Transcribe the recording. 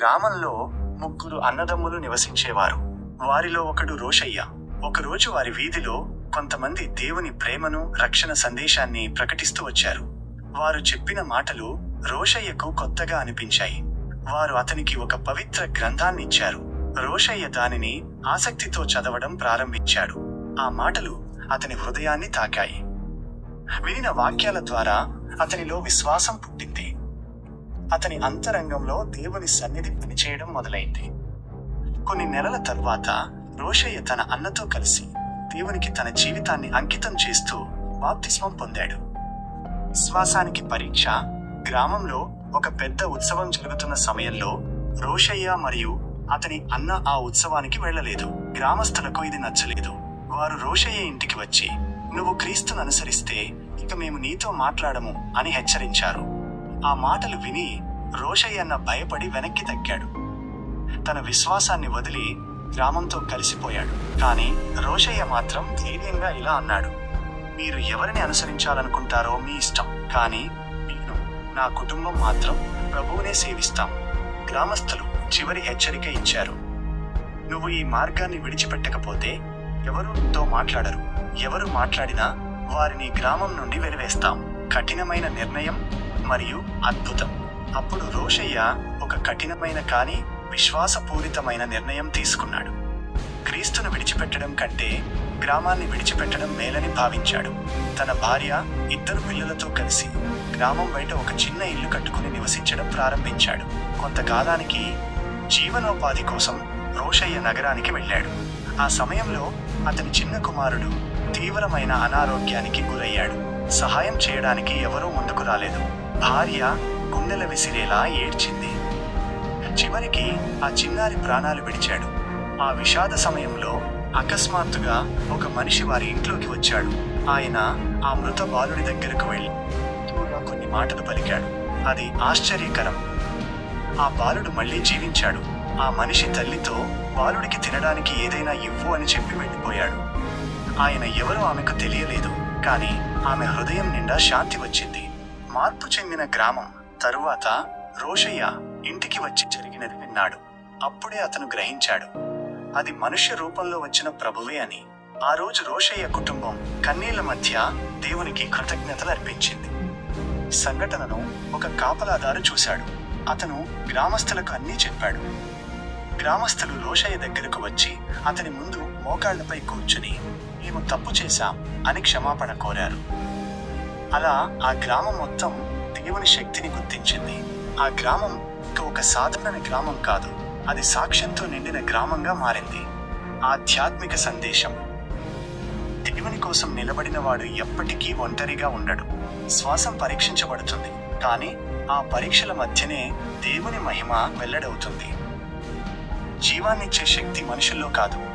గ్రామంలో ముగ్గురు అన్నదమ్ములు నివసించేవారు. వారిలో ఒకడు రోషయ్య. ఒకరోజు వారి వీధిలో కొంతమంది దేవుని ప్రేమను రక్షణ సందేశాన్ని ప్రకటిస్తూ వచ్చారు. వారు చెప్పిన మాటలు రోషయ్యకు కొత్తగా అనిపించాయి. వారు అతనికి ఒక పవిత్ర గ్రంథాన్నిచ్చారు. రోషయ్య దానిని ఆసక్తితో చదవడం ప్రారంభించాడు. ఆ మాటలు అతని హృదయాన్ని తాకాయి. వినిన వాక్యాల ద్వారా అతనిలో విశ్వాసం పుట్టింది. అతని అంతరంగంలో దేవుని సన్నిధి పనిచేయడం మొదలైంది. కొన్ని నెలల తర్వాత రోషయ్య తన అన్నతో కలిసి దేవునికి తన జీవితాన్ని అంకితం చేస్తూ బాప్తిస్మం పొందాడు. విశ్వాసానికి పరీక్ష గ్రామంలో ఒక పెద్ద ఉత్సవం జరుగుతున్న సమయంలో రోషయ్య మరియు అతని అన్న ఆ ఉత్సవానికి వెళ్ళలేదు. గ్రామస్తులకు ఇది నచ్చలేదు. వారు రోషయ్య ఇంటికి వచ్చి నువ్వు క్రీస్తును అనుసరిస్తే ఇక మేము నీతో మాట్లాడము అని హెచ్చరించారు. ఆ మాటలు విని రోషయ్యన్న భయపడి వెనక్కి తగ్గాడు. తన విశ్వాసాన్ని వదిలి గ్రామంతో కలిసిపోయాడు. కానీ రోషయ్య మాత్రం ధైర్యంగా ఇలా అన్నాడు. మీరు ఎవరిని అనుసరించాలనుకుంటారో మీ ఇష్టం. కానీ నేను నా కుటుంబం మాత్రం ప్రభువునే సేవిస్తాం. గ్రామస్థులు చివరి హెచ్చరిక ఇచ్చారు. నువ్వు ఈ మార్గాన్ని విడిచిపెట్టకపోతే ఎవరు నీతో మాట్లాడరు. ఎవరు మాట్లాడినా వారిని గ్రామం నుండి వెలివేస్తాం. కఠినమైన నిర్ణయం మరియు అద్భుతం. అప్పుడు రోషయ్య ఒక కఠినమైన కానీ విశ్వాసపూరితమైన నిర్ణయం తీసుకున్నాడు. క్రీస్తును విడిచిపెట్టడం కంటే గ్రామాన్ని విడిచిపెట్టడం మేలని భావించాడు. తన భార్య ఇద్దరు పిల్లలతో కలిసి గ్రామం బయట ఒక చిన్న ఇల్లు కట్టుకుని నివసించడం ప్రారంభించాడు. కొంతకాలానికి జీవనోపాధి కోసం రోషయ్య నగరానికి వెళ్ళాడు. ఆ సమయంలో అతని చిన్న కుమారుడు తీవ్రమైన అనారోగ్యానికి గురయ్యాడు. సహాయం చేయడానికి ఎవరూ ముందుకు రాలేదు. భార్య గుండెల విసిరేలా ఏడ్చింది. చివరికి ఆ చిన్నారి ప్రాణాలు విడిచాడు. ఆ విషాద సమయంలో అకస్మాత్తుగా ఒక మనిషి వారి ఇంట్లోకి వచ్చాడు. ఆయన ఆ మృత బాలుడి దగ్గరకు వెళ్ళి కొన్ని మాటలు పలికాడు. అది ఆశ్చర్యకరం. ఆ బాలుడు మళ్ళీ జీవించాడు. ఆ మనిషి తల్లితో బాలుడికి తినడానికి ఏదైనా ఇవ్వు అని చెప్పి వెళ్ళిపోయాడు. ఆయన ఎవరో ఆమెకు తెలియలేదు కానీ ఆమె హృదయం నిండా శాంతి వచ్చింది. మార్పు చెందిన గ్రామం తరువాత రోషయ్య ఇంటికి వచ్చి జరిగినది విన్నాడు. అప్పుడే అతను గ్రహించాడు. అది మనుష్య రూపంలో వచ్చిన ప్రభువే అని. ఆ రోజు రోషయ్య కుటుంబం కన్నీళ్ళ మధ్య దేవునికి కృతజ్ఞతలు అర్పించింది. సంఘటనను ఒక కాపలాదారు చూశాడు. అతను గ్రామస్తులకు అన్నీ చెప్పాడు. గ్రామస్తులు రోషయ్య దగ్గరకు వచ్చి అతని ముందు మోకాళ్ళపై కూర్చుని మేము తప్పు చేశాం అని క్షమాపణ కోరారు. అలా ఆ గ్రామం మొత్తం దేవుని శక్తిని గుర్తించింది. ఆ గ్రామం ఇక ఒక సాధారణ గ్రామం కాదు. అది సాక్ష్యంతో నిండిన గ్రామంగా మారింది. ఆధ్యాత్మిక సందేశం. దేవుని కోసం నిలబడిన వాడు ఎప్పటికీ ఒంటరిగా ఉండడు. శ్వాసం పరీక్షించబడుతుంది. కానీ ఆ పరీక్షల మధ్యనే దేవుని మహిమ వెల్లడవుతుంది. జీవాన్నిచ్చే శక్తి మనుషుల్లో కాదు.